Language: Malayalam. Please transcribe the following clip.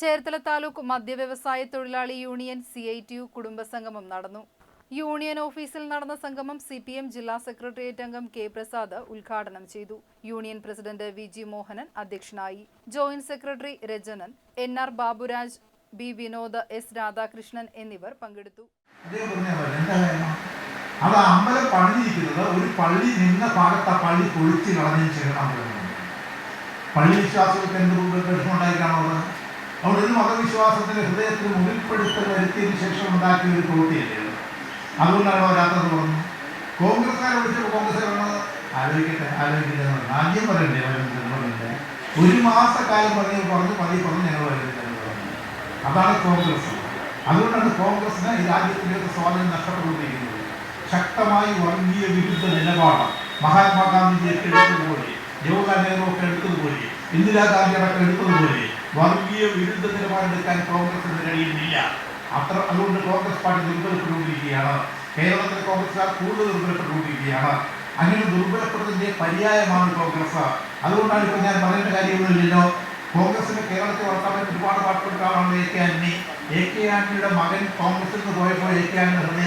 ചേർത്തല താലൂക്ക് മദ്യവ്യവസായ തൊഴിലാളി union C I T U കുടുംബസംഗമം നടന്നു. യൂണിയൻ ഓഫീസിൽ നടന്ന സംഗമം സി പി എം ജില്ലാ സെക്രട്ടേറിയറ്റ് അംഗം കെ പ്രസാദ് ഉദ്ഘാടനം ചെയ്തു. Union president V G Mohanan അധ്യക്ഷനായി. Joint secretary Rajanan N R Baburaj B Vinod S Radhakrishnan എന്നിവർ പങ്കെടുത്തു. അത് അമ്പലം പണിഞ്ഞിരിക്കുന്നത് ഒരു പള്ളി നിന്ന ഭാഗത്ത് പള്ളി പൊളിച്ച് കളഞ്ഞതിന് ശേഷം പള്ളി വിശ്വാസികൾക്ക് എന്ത് മതവിശ്വാസത്തിന്റെ ഹൃദയത്തിൽ മുറിപ്പെടുത്തൽ വരുത്തിയതിനു ശേഷം ഉണ്ടാക്കിയ ഒരു പ്രവൃത്തിയല്ലേ അത്? അതുകൊണ്ടാണ് വരാത്തത് പറഞ്ഞു. കോൺഗ്രസ്സുകാരെ വിളിച്ചപ്പോൾ കോൺഗ്രസ് പറഞ്ഞത് ആലോചിക്കട്ടെ പറഞ്ഞു. ആദ്യം പറയണ്ടേ വരുന്നത് ഒരു മാസക്കാലം പറഞ്ഞ് പറഞ്ഞു മതി പറഞ്ഞു ഞങ്ങൾ വരുന്നില്ല അതാണ് കോൺഗ്രസ്. അതുകൊണ്ടാണ് കോൺഗ്രസിന് ഈ രാജ്യത്തിലേക്ക് സ്വാധീനം നഷ്ടപ്പെട്ടുകൊണ്ടിരിക്കുന്നത്. ശക്തമായി വർഗീയ വിരുദ്ധ നിലപാട് മഹാത്മാഗാന്ധിജിയൊക്കെ എടുത്തതുപോലെ ജവഹർലാൽ നെഹ്റു ഒക്കെ എടുത്തതുപോലെ ഇന്ദിരാഗാന്ധി അടക്കം എടുത്തതുപോലെ വർഗീയ വിരുദ്ധ നിലപാടെടുക്കാൻ കോൺഗ്രസിന് കഴിയുന്നില്ല. അത്ര അതുകൊണ്ട് കോൺഗ്രസ് പാർട്ടി ദുർബലപ്പെട്ടുകൊണ്ടിരിക്കുകയാണ്. കേരളത്തിലെ കോൺഗ്രസ്സുകാർ കൂടുതൽ ദുർബലപ്പെട്ടുകൊണ്ടിരിക്കുകയാണ്. അങ്ങനെ ദുർബലപ്പെടുന്നതിന്റെ പര്യായമാണ് കോൺഗ്രസ്. അതുകൊണ്ടാണ് ഇപ്പോൾ ഞാൻ പറയേണ്ട കാര്യമൊന്നുമില്ലല്ലോ കോൺഗ്രസിന് കേരളത്തിൽ വളർത്താൻ ഒരുപാട് ആളാണ് A K Antony. A K ആന്റണിയുടെ മകൻ കോൺഗ്രസിൽ നിന്ന് പോയപ്പോൾ എ കെ ആന്റണി